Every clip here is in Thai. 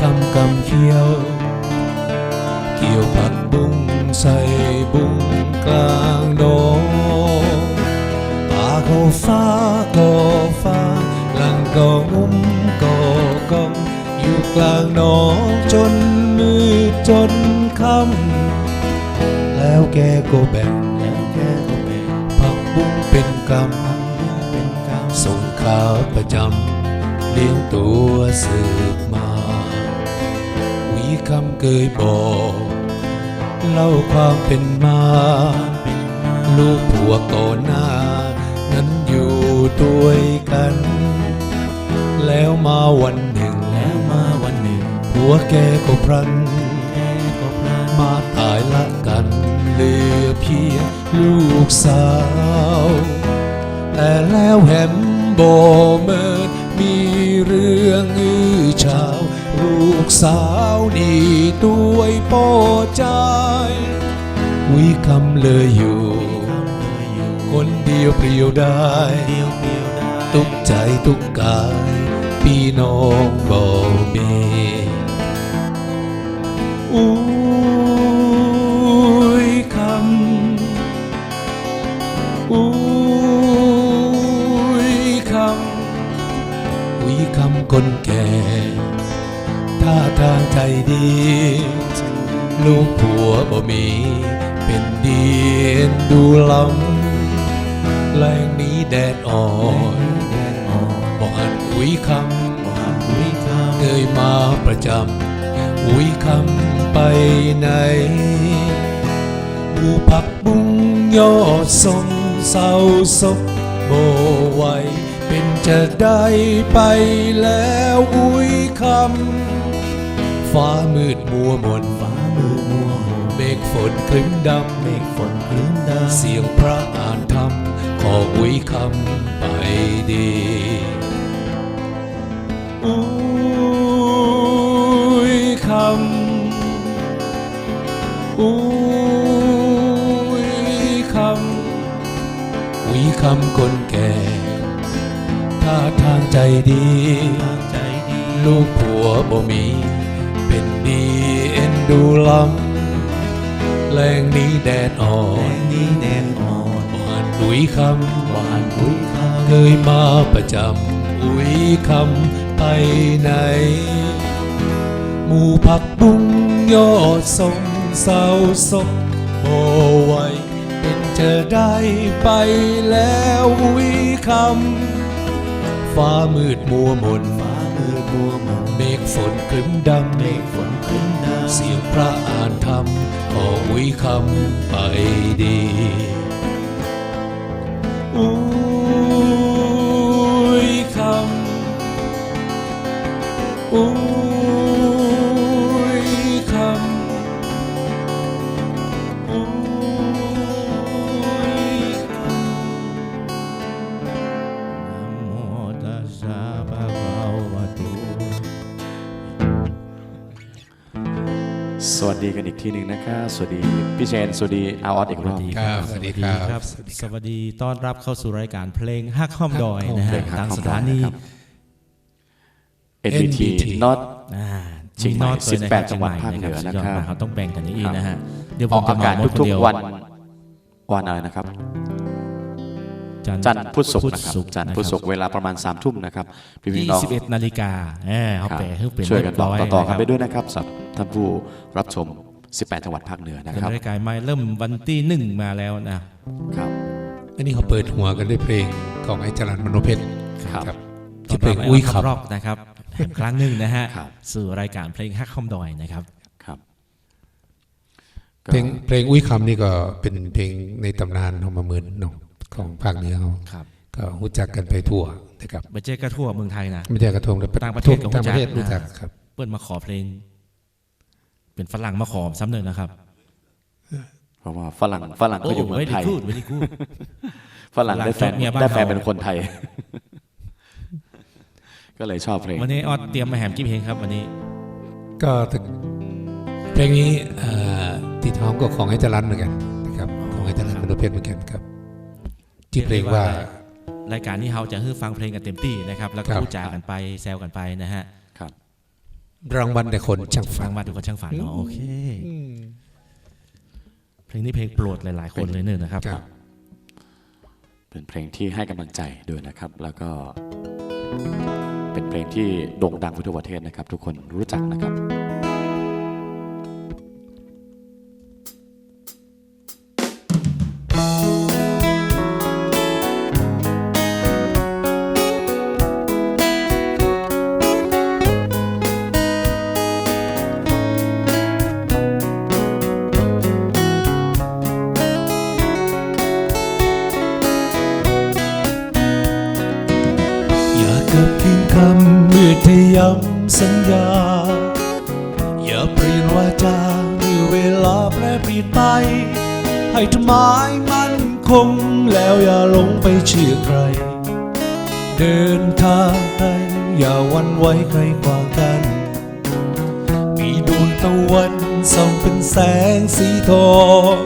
คำกำเขียว เกี่ยวผักบุ้งใส่บุ้งกลางดงป่าก็ฟ้าก็ฟ้าหลังก็งุ้มก็กองอยู่กลางหนองจนมืดจนค่ำแล้วแกก็แบ่งแล้วแกก็แบ่งผักบุ้งเป็นกำเป็นกำส่งข่าวประจำเลี้ยงตัวสืบมา คำเคยบอก เล่าความเป็นมา ลูกผัวก่อนหน้า นั้นอยู่ด้วยกัน แล้วมาวันหนึ่งแล้วมาวันหนึ่งผัวแกก็พลัน ยวเดียวได้ตุกใจตุกกาย พี่น้องบ่มีอุ้ยคำอุ้ยคำวิคำคนแก่ท่าทางใจดี ลูกผัวบ่มี เป็นดีเอ็นดูลำ แรงนี้แดดอ่อนบ่หันอุ้ยคำเคยมาประจำอุ้ยคำไปไหนหมูผักบุ้งยอดทรงเศร้าศพโบไหวเป็นจะได้ไปแล้วอุ้ยคำฟ้ามืดมัวมนฟ้ามืดมัวเมฆฝนคลึ้มดำเมฆฝนคลึ้มดำเสียงพระอ่านธรรม ขออุยคำไปดีอุ้ยคำอุ้ยคำอุยคำคนแก่ท่าทางใจดี ลูกผัวบ่มี เป็นดีเอ็นดูลำแรงนี้แดดอ่อน นี้ยคำหวานอุยคำเคยมาประจำอุยคำไปไหน หมูผักบุ้งยอดทรงเศร้าศพโบไวเป็นเจะได้ไปแล้วอุยคำฟ้ามืดมัวมนฟ้ามืดมัวมนเมฆฝนครึ้มดำเมฆฝนครึ้มดำเสียงพระอ่านธรรมขอวิคำไปดี อุ้ยค ทีหนึ่งนะครับ สวัสดี พี่เชน สวัสดีอาออสอีกรอบครับสวัสดีครับ สวัสดีต้อนรับเข้าสู่รายการเพลงฮักข้อมดอยนะฮะเพลงฮักทางข้อมสดอยถานีนะครับ NBT NBT not อ่าเชียงใหม่น็อตด้วยนะครับ18จังหวัดภาคเหนือนะครับชียงใหม่เขาต้องแบ่งกันอย่างนี้นะฮะเดี๋ยวผอมอกจะอากาศเหมหมดทุกเดียๆวันวันอะไรนะครับจันทร์พุธศุกร์นะครับจันทร์พุธศุกร์เวลาประมาณ3ามทุ่มนะครับพี่พี่น้อง21นาฬิกาเออเขาครับแปลให้เป็นช่วยกันบอกเรียบร้ต่อๆกันไปะครับด้วยนะครับสำหรับท่านผู้รับชม 18 จังหวัดภาคเหนือนะเป็นครับรายการใหม่เริ่มวันที่หนึ่งมาแล้วนะครับอันนี้เขาเปิดหัวกันด้วยเพลงของไอ้จรันมโนเพชรครับครับที่เพลงอุ้ยขับรอบนะครับแห่งครั้งหนึ่งนะฮะครับสู่รายการเพลงฮักข้อมดอยนะครับครับก็เพลงเพลงอุ้ยคำนี่ก็เป็นเพลงในตำนานของมาเมือนเนาะของภาคเหนือเขาครับก็รู้จักกันไปทั่วนะครับบัจเจกระทั่วเมืองไทยนะไม่ใช่กระทงแต่ต่างประเทศก็ต่างประเทศรู้รู้จัจักกครับ เปิ้นมาขอเพลง เป็นฝรั่งมาขอซ้ำเนินนะครับเพราะว่าฝรั่งฝรั่งก็อยู่เมืองไทยพูดไม่ได้พูดฝรั่งได้แฟนฝรั่งจบเมียบ้านได้แฟนเขาเป็นคนไทย ก็เลยชอบเพลง วันนี้ออดเตรียมมาแหมกี่เพลงครับวันนี้ ก็ถึงเพลงนี้เอ่อที่ท้องก็ของไอ้จรันเหมือนกันนะครับของไอ้จรันมโนเพชรเหมือนกันครับที่เพลงว่ารายการนี้เราจะให้ฟังเพลงกันเต็มที่นะครับ แล้วก็ครับพูดจากันไปแซวกันไปนะฮะค รับรางวัลแต่คนช่างฟัฟังงมาดูคนช่างฝันเนาะโอเคเพลงนี้เพลงโปรดหลาย ๆ คนเลยเนี่ยนะครับครับ เป็นเพลงที่ให้กำลังใจด้วยนะครับ แล้วก็ เป็นเพลงที่โด่งดังไปทั่วประเทศนะครับ ทุกคนรู้จักนะครับ กิดเพียงคำเมื่อที่ย้ำสัญญา อย่าเปลี่ยนวาจาเมื่อเวลาแปรเปลี่ยนไป ให้ทำไมมันคงแล้วอย่าหลงไปเชื่อใคร เดินทางไปอย่าหวันไหว้ใครขวากัน มีดวงตะวันส่องเป็นแสงสีทอง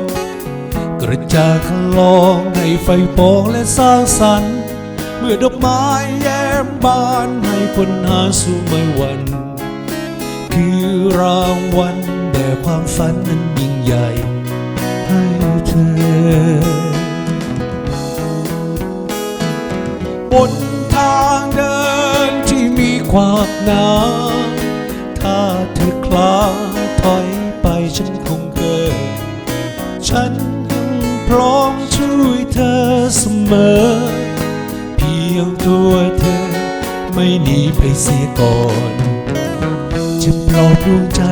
กระจายคันลองให้ไฟโปองและสร้างสรรค์เมื่อดอกไม้ บานให้คนหาสู่ไม่วัน คือรางวัลแด่ความฝันนั้นยิ่งใหญ่ให้เธอบนทางเดินที่มีความหนาถ้าเธอคลาถอยไปฉันคงเกิด ฉันยังพร้อมช่วยเธอเสมอ เพียงตัว ไม่หนีไปเสียก่อนจะปลอบดวงใจ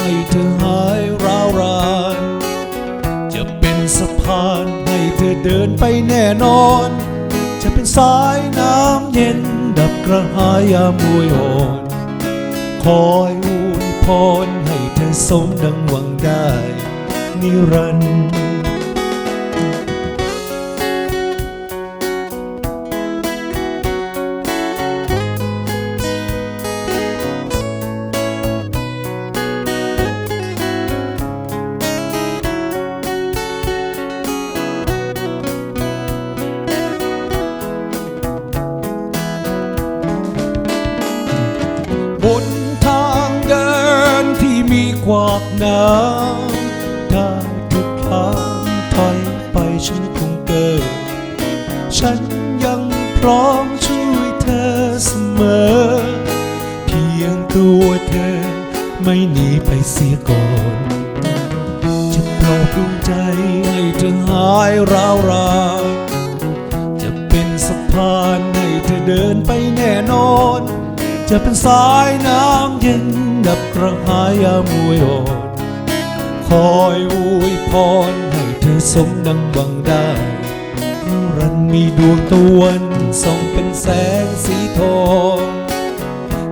ให้เธอหายร้าวรานจะเป็นสะพานให้เธอเดินไปแน่นอน จะเป็นสายน้ำเย็นดับกระหายยามวยอ่อนคอยอวยพรให้เธอสมดังหวังได้ นิรันดร์ ระหายามวยอ่อนคอยอวยพรให้เธอสมดังหวังได้รันมีดวงตะวันส่องเป็นแสงสีทอง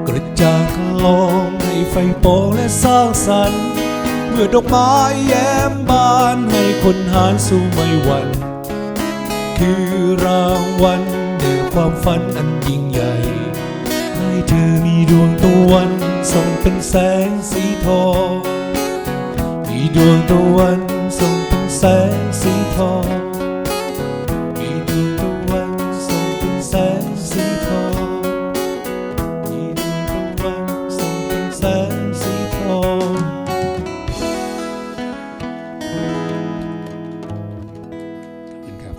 กระจ่างลองให้ไฟโปองและสร้างสรรค์เมื่อดอกไม้แย้มบานให้คนหานสู่ไม่หวันคือรางวัลแด่ความฝันอันยิ่งใหญ่ ให้เธอมีดวงตะวัน ส่องเป็นแสงสีทอง มีดวงตะวันส่องเป็นแสงสีทอง มีดวงตะวันส่องเป็นแสงสีทอง มีดวงตะวันส่องเป็นแสงสีทองครับ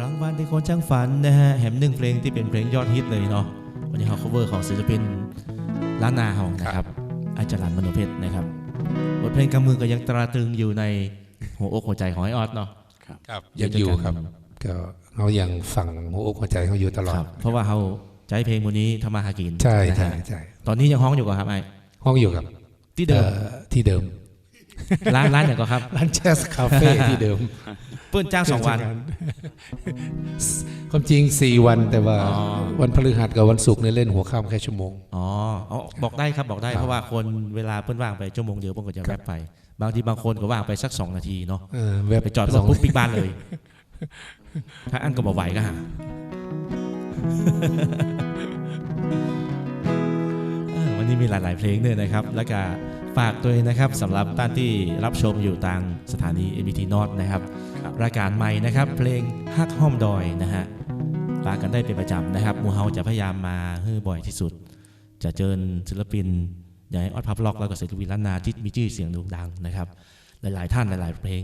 รางวัลที่คนช่างฝันนะฮะแหมหนึ่งเพลงที่เป็นเพลงยอดฮิตเลยเนาะวันนี้เขา cover ของศิลปิน ล้านนาเฮานะครับ อาจารย์มโนเพชรนะครับบทเพลงกำมือก็ยังตราตรึงอยู่ในหัวอกหัวใจของไอออสเนาะครับยังอยู่ครับก็เขายังฝังหัวอกหัวใจเขาอยู่ตลอคดรับเพราะว่าเขาใจเพลงวันนี้ทำมาหากินใช่นะใช่ฮะใช่ตอนนี้ยังฮ้องอยู่กับครับไอห้องอยู่ครับ ที่เดิมอ่อที่เดิมร้านร้านอย่างก็ครับร้านแจ๊สคาเฟ่ที่เดิม เปิ้นจ้างสองวัน ความจริง4วันแต่ว่าอ๋อวันพฤหัสกับวันศุกร์เนี่ยเล่นหัวค่ำแค่ชั่วโมงอ๋ออ๋อบอกได้ครับบอกได้ครับเพราะว่าคนเวลาเปิ้นว่างไปชั่วโมงเดียวเปิ้นก็จะแวบไป บางทีบางคนก็ว่างไปสักสองนาทีเนาะเออเว็บไปจอดรสถองปุ๊บปิกบ้านเลยถ้าอันก็บอกไหวก็หาเออวันนี้มีหลาย ๆ เพลงด้วยนะครับ แล้วก็ ฝากด้วยนะครับสำหรับท่านที่รับชมอยู่ทางสถานี MBT North นะครับครับรายการใหม่นะครับ เพลงฮักห้อมดอยนะฮะฝากกันได้เป็นประจำนะครับหมูเฮาจะพยายามมาให้บ่อยที่สุด จะเจอศิลปินอย่างออดพับล็อกแล้วก็ศิลปินล้านนาที่มีชื่อเสียงโด่งดังนะครับ หลายๆ ท่านหลายๆ เพลง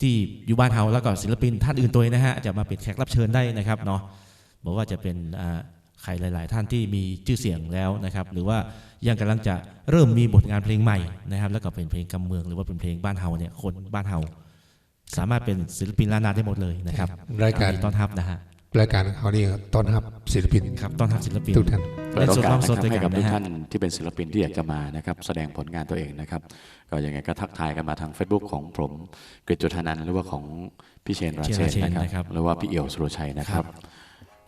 ที่อยู่บ้านเฮาแล้วก็ศิลปินท่านอื่นตัวนะฮะจะมาเป็นแขกรับเชิญได้นะครับเนาะบอกว่าจะเป็นอ่าใครหลาย ๆ ท่านที่มีชื่อเสียงแล้วนะครับ หรือว่า ยังกำลังจะเริ่มมีบทงานเพลงใหม่นะครับ แล้วก็เป็นเพลงกำเมืองหรือว่าเป็นเพลงบ้านเฮาเนี่ยคนบ้านเฮาสามารถเป็นศิลปินล้านนาได้หมดเลยนะครับรายการยินดีต้อนรับนะฮะรายการเขานี่ต้อนรับศิลปินครับต้อนรับศิลปินทุกท่านเปิดโอกาสในนะส่วนครับให้กับด้วยกันนะฮะทุกท่านที่เป็นศิลปินที่อยากจะมานะครับแสดงผลงานตัวเองนะครับ ก็ยังไงก็ทักทายกันมาทาง Facebook ของผมกฤษจุธานันท์หรือว่าของพี่เชนราเชนเชราเชนนนะนะคครัรับบหรือว่าพี่เอี่ยวสุรชัยนะครับ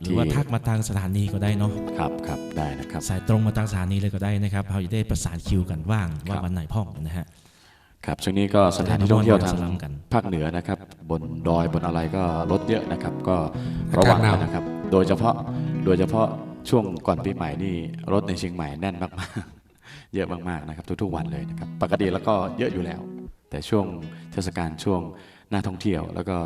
หรือว่าทักมาทางสถานีก็ได้เนาะครับครับได้นะครับ สายตรงมาทางสถานีเลยก็ได้นะครับเราจะได้ประสานคิวกันว่างว่าครับวันไหนพ่องนะฮะครับช่วงนี้ก็สถานที่ท่องเที่ยวทางสลัมกันภาคเหนือนะครับ บนดอยบนอะไรก็รถเยอะนะครับ ก็ระวังกันนะครับ โดยเฉพาะโดยเฉพาะช่วงก่อนปีใหม่นี่รถในเชียงใหม่แน่นมากๆ เยอะมากๆนะครับ ทุกๆวันเลยนะครับ ปกติแล้วก็เยอะอยู่แล้ว แต่ช่วงเทศกาลช่วงหน้าท่องเที่ยว แล้วก็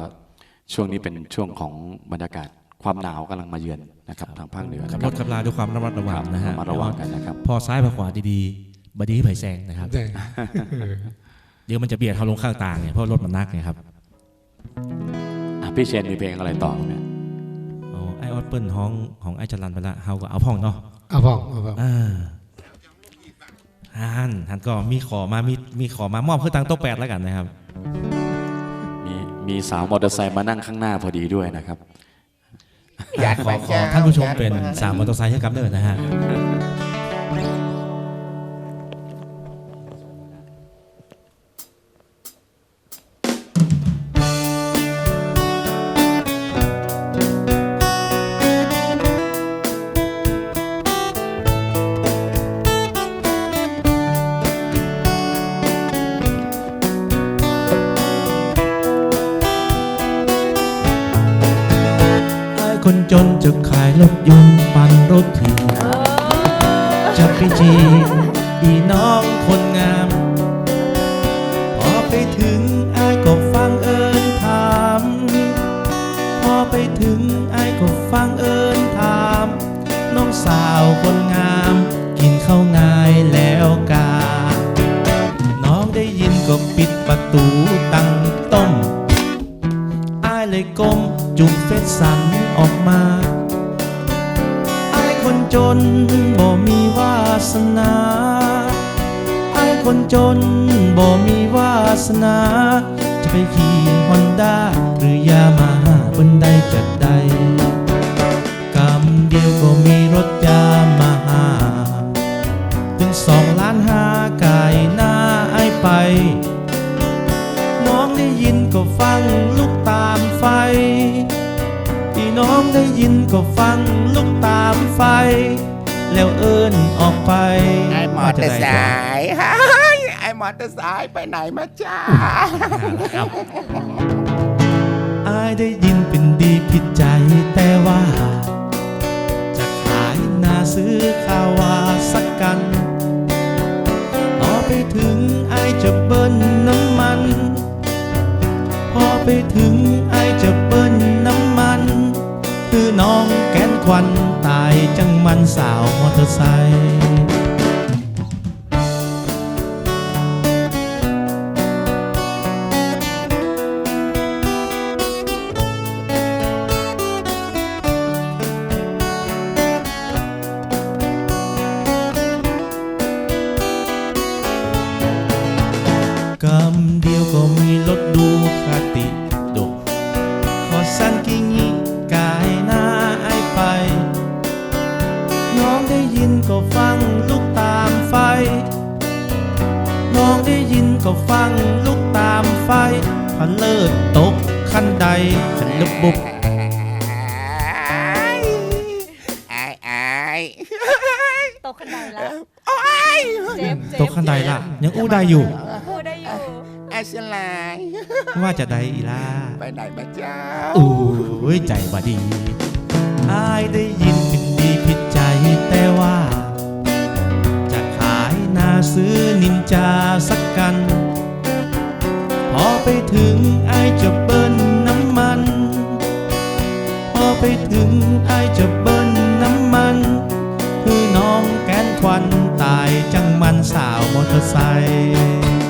ช่วงนี้เป็นช่วงของบรรยากาศ ความหนาวกำลังมาเยือนนะครับทางภาคเหนือขับนะครรับถขับลาด้วยความระมัดระวังนะฮะมาระวังกันนะครับ พอซ้ายพอขวาดีๆบดีให้ไผ่แซงนะครับได้เดี๋ยวมันจะเบียดเขาลงข้างทางเนี่ยเพราะรถมันนักไงครับอะพี่เชนมีเพลงอะไรต่อเนี่ยอ๋อไอออดเปิ้ลห้องของไอจรันไปละเฮาก็เอาพ่องเนาะเอาพ่องเอาพ่องอ่าฮันฮันก็มีขอมามีมีขอมามอบเพื่อตังโต๊ะแปดแล้วกันนะครับ มีมีสาวมอเตอร์ไซค์มานั่งข้างหน้าพอดีด้วยนะครับ ขอขอท่านผู้ชมเป็นสามมอเตอร์ไซค์ให้กับเนิร์นะฮะ จนจะขายรถยนต์ปั่นรถถีบจะไปจีบอีน้องคนงาม พอไปถึงไอ้ก็ฟังเอิญถาม พอไปถึงไอ้ก็ฟังเอิญถาม น้องสาวคนงาม กินข้าวง่ายแล้วกา น้องได้ยินก็ปิดประตูตั้งต้มอายเลยก้มจุ่มเฟซสัน ออกมาอายคนจนบ่มีวาสนาอายคนจนบ่มีวาสนา จะไปขี่ฮอนด้าหรือยามาฮ่าบนใดจัดใด ได้ยินก็ฟังลุกตามไฟ แล้วเอิญออกไปไอ้มอเตอร์ไซค์ฮะไอ้มอเตอร์ไซค์ไปไหนมาจ้าไอาได้ยินเป็นดีผิดใจแต่ว่า จะขายนาซื้อข้าวาสักกันพอไปถึงไอาจะเบิ้ลน้ำมัน พอไปถึงไอาจะ ควันตายจังมันสาวมอเตอร์ไซค์ ตกขันไดแล้วโอ้ยเจ็บเจ็บตกคันใดล่ะ ยังอู้ได้อยู่พูดได้อยู่ไอ้สลายว่าจะได้อีล่าไปไหนมาเจ้าอู้ยใจบ่ดีอายได้ยินเป็นดีผิดใจแต่ว่า จะขายนาซื้อนินจาสักกัน พอไปถึงไอายจะเบิ้ลน้ำมัน พอไปถึงไอายจะ ควันตายจังมันสาวมอเตอร์ไซค์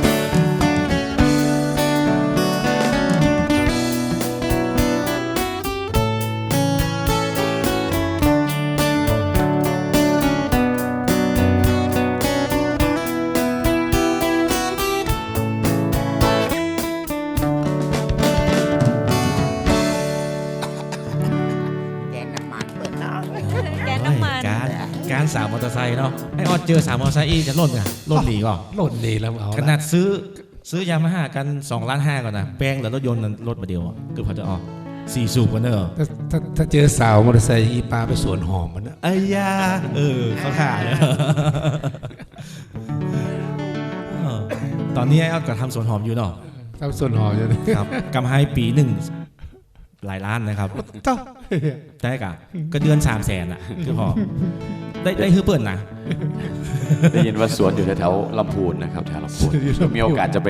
เตอร์ไซค์เนาะไอออดเจอสาวมอเตอร์ไซค์อีกจะล่นกันล่นหนีก่อนหล่นดีแล้วเอาขนาดซื้อซื้อยามาฮ่ากัน2ล้านห้าก่อนนะแปลงแล้วรถยนต์นั้นรถมาเดียวอะคือพอจะออกสี่สูบกันเนอะถ้าถ้าถ้าเจอสาวมอเตอร์ไซค์อีปลาไปสวนหอมมันนะไอ้ยาเออเขาขายนะเออตอนนี้ไอ้ออดก็ทำสวนหอมอยู่เนาะทำสวนหอมอยู่นะครับกำไรปีหนึ่งหลายล้านนะครับเต้าได้กะก็เดือนสามแสนอะคือพอ ได้ได้ฮือเปิดนะได้ยินว่าสวนอยู่แถวๆลำพูนนะครับแถวลำพูนมีโอกาสจะไป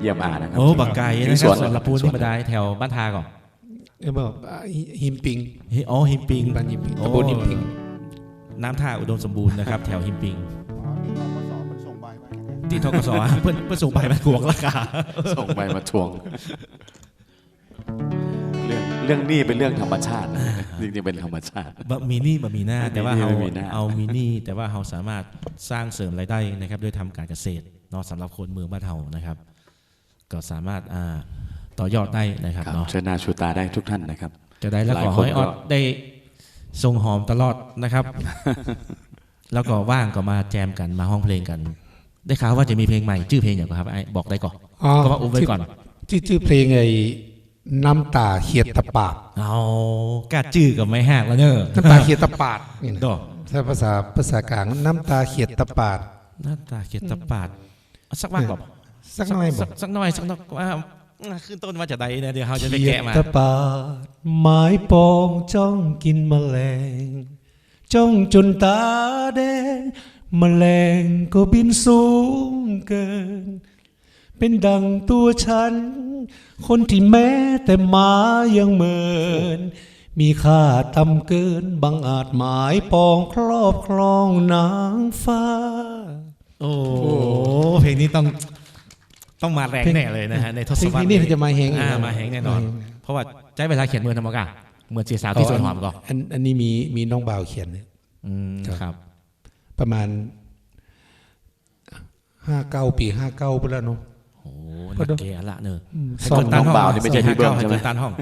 เยี่ยมอานะครับโอ้บักไก่ถึนะงคสรัวบนสวนละปูนสวนที่มาได้แถวบ้านทาก่อนเอ้ยบอกอะหิมปิงเฮ้ยอ๋อหิมปิงบ้านหิมปิงโอ้ตำบลหิมปิงน้ำท่าอุดมสมบูรณ์นะครับ แถวหิมปิงอ๋อนี่ทกสมันส่งใบมาที่ทกศเพื่อนเพื่อนส่งไปมันกวงราคาส่งไปมาทวงเรื่องเรื่องหนี้เป็นเรื่องธรรมชาตินะจริงๆเป็นธรรมชาติบะมีหนี่บะมีหน้า แต่ว่ามีหนี้เราไม่มีหน้าเอามีหนี่แต่ว่าเราสามารถสร้างเสริมรายได้นะครับด้วยทำการเกษตรเนาะสำหรับคนเมืองบ้านเฮานะครับ ก็สามารถอ่าต่อยอดได้นะครับครับเนาะเชิญหน้าชูตาได้ทุกท่านนะครับ จะได้แล้วหลายก็คนให้ออดก็ได้ทรงหอมตลอดนะครับ แล้วก็ว่างก็มาแจมกันมาห้องเพลงกัน ได้ข่าวว่าจะมีเพลงใหม่ชื่อเพลงอย่างไรครับไอ้บอกได้ก่อนอ๋อก็ว่าอุ้มไว้ก่อนชื่อชื่อเพลงไอ้ น้ำตาเขียดตะปาดเอากาจื้อกับไม่หักแล้วเนอะน้ำตาเขียดตะปาดนี่นะดอกถ้าภาษาภาษากลางน้ำตาเขียดตะปาดหน้าตาเขียดตะปาดเอาสักว่างก่อนสักหน่อยบสัอกกสักหน่อยสักหน่อยว่าอะขึ้นต้นว่าจะใดนะเดี๋ยวเราจะไปเขียแกะดมาตะปาดหมายปองจ้องกินแมลง จ้องจนตาแดงแมลงก็บินสูงเกิน เป็นดังตัวฉัน คนที่แม้แต่หมายังเหมิน มีค่าต่ำเกินบังอาจหมายปองครอบครองนางฟ้า โอ้โหเพลงนี้ต้องต้องมาแรงแน่เลยนะฮะในทศวรรษเพลงนี้จะมาแฮงอยู่อ่านะมาแหงแน่นอน เพราะว่าใช้เวลาเขียนเมือธรรมกาเหมือนเสียสาวที่สวนหอมก่อนอันอันนี้มีมีน้องบ่าวเขียนเนี่ยอืมครับครับ ประมาณห้าเก้าปีห้าเก้าไปแล้วเนาะ โอ้นักเกะละเนอะสองน้องบ่าวนี่ไม่ใช่พี่เบิ้มใช่ไหมให้ตันห้อง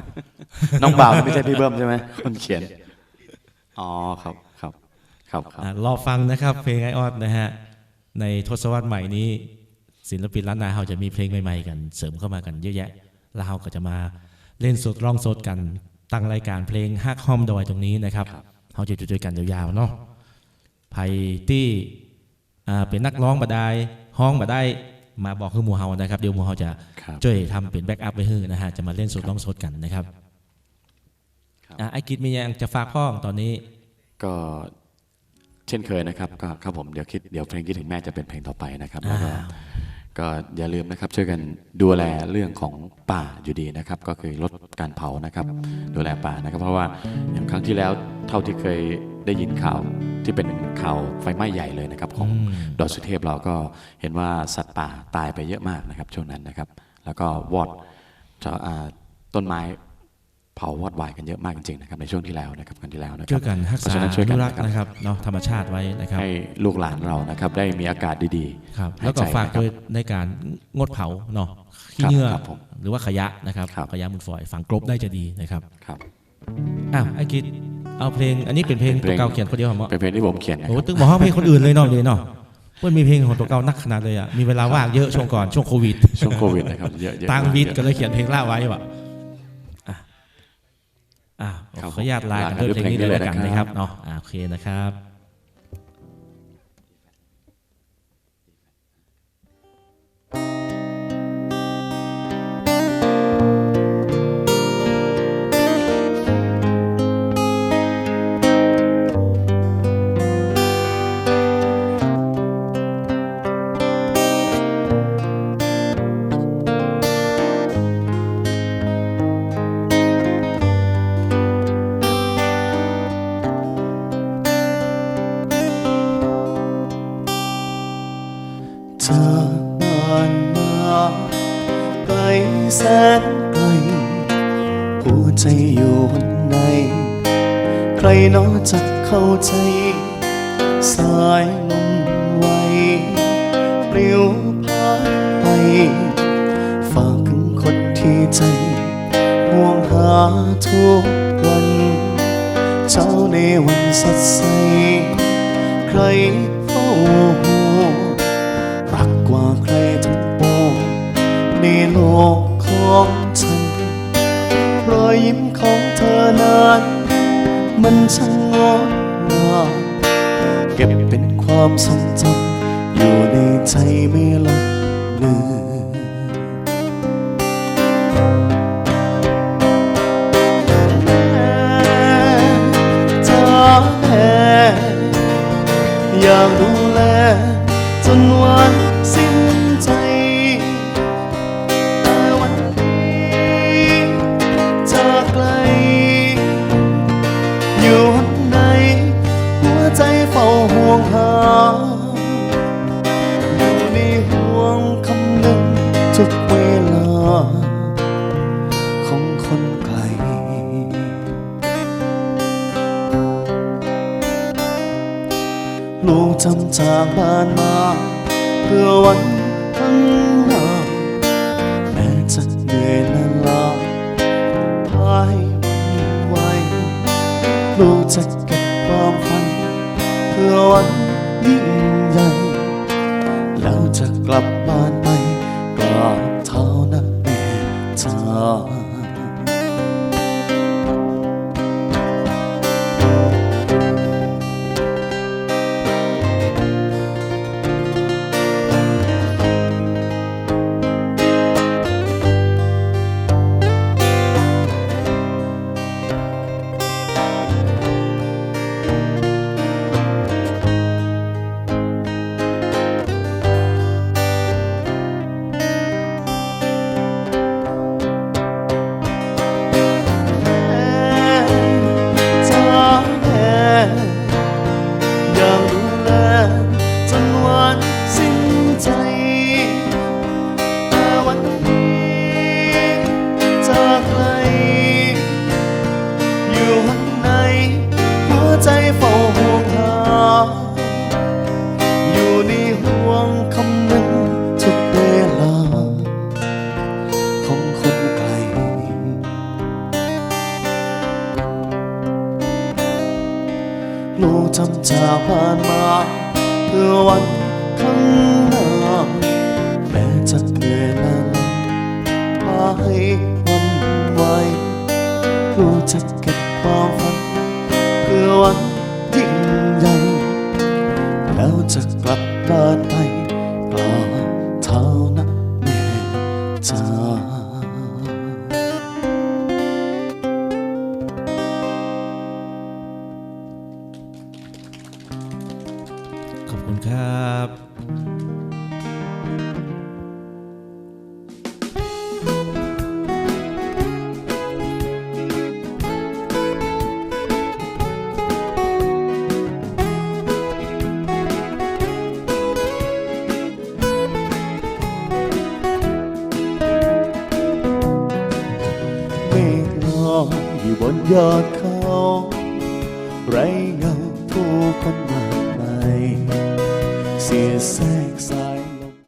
น้องบ่าวนี่ไม่ใช่พี่เบิ้มใช่ไหมคนเขียน อ๋อครับครับครับครับอะรอฟังนะครับ เพลงไอออดนะฮะ ในทศวรรษใหม่นี้ ศิลปินล้านนาเราจะมีเพลงใหม่ๆกัน เสริมเข้ามากันเยอะแยะแล้วเราก็จะมาเล่นสดร้องสดกันตั้งรายการเพลงฮักห้อมดอยตรงนี้นะครับเราจะอยู่ด้วยกันยาวๆเนาะไผ่ที่อ่าเป็นนักร้องบาได้ห้องบาได้ มาบอกคือหมูเฮานะครับ เดี๋ยวหมูเฮาจะครับช่วยทำเป็นแบ็กอัพไว้ให้นะฮะจะมาเล่นสดร้องสดกันนะครับครับอะไอ้กิจมียังจะฝากพ้องตอนนี้ ก็เช่นเคยนะครับก็ครับผมเดี๋ยวคิดเดี๋ยวเพลงคิดถึงแม่จะเป็นเพลงต่อไปนะครับแล้วก็อ่า ก็อย่าลืมนะครับช่วยกันดูแลเรื่องของป่าอยู่ดีนะครับ ก็คือลดการเผานะครับ ดูแลป่านะครับ เพราะว่าอย่างครั้งที่แล้วเท่าที่เคยได้ยินข่าวที่เป็นข่าวไฟไหม้ใหญ่เลยนะครับ ของอืมดอยสุเทพเราก็เห็นว่าสัตว์ป่าตายไปเยอะมากนะครับ ช่วงนั้นนะครับ แล้วก็วอดจะอ่าต้นไม้ เผาวอดวายกันเยอะมากจริงๆนะครับในช่วงที่แล้วนะครับกันที่แล้วนะคช่รัวยกันรักเพราะษาฉะนั้นช่วยอกันนุรักษ์นะครับนะครับเนาะธรรมชาติไว้นะครับให้ลูกหลานเรานะครับได้มีอากาศดีครับหายใจแล้วก็ฝากนะครับด้วยในการงดเผาเนาะขี้เหงื่อครับผมหรือว่าขยะนะครับครับขยะมูลฝอยฝังกลบได้จะดีนะครับครับอ้าวไอ้กิดเอาเพลง อันนี้เป็นเพลงเป็นเพลงตัวเก่าเขียนคนเดียวเหรอเป็นเพลงที่ผมเขียนนะคโอ้รับตึงบอกว่าเพลงคนอื่นเลยเนาะเลยเนาะเพื่อนมีเพลงของตัวเก่านักขนาดเลยอะมีเวลาว่างเยอะช่วงก่อนช่วงโควิดช่วงโควิดนะครับเยอะเยอะต่างมากวิดเยอะก็เลยเขียนเพลงล่าไว้ว่ะอะ อะครับขออนุญาตลากันลากันด้วยเพลงนี้ด้เลวยยแล้วกันเพลงนี้นะครับเลยนะครับเนาะอะโอเคนะครับานมาไกลแสนไกลหัวใจอยู่วันไหนใครน้อจะเข้าใจ สายลมไหวปลิวพัดไป ฝากถึงคนที่ใจห่วงหาทุกวันเช้าในวันสดใส ใครเฝ้า มันช่างงดงามเก็บเป็นความทรงจำอยู่ในใจไม่ลบเลือน ลูกจะเก็บความฝัน เพื่อวันยิ่งใหญ่ แล้วจะกลับบ้านไปกราบเท้านะแม่จ้า จะกลับบ้านไปกล่าว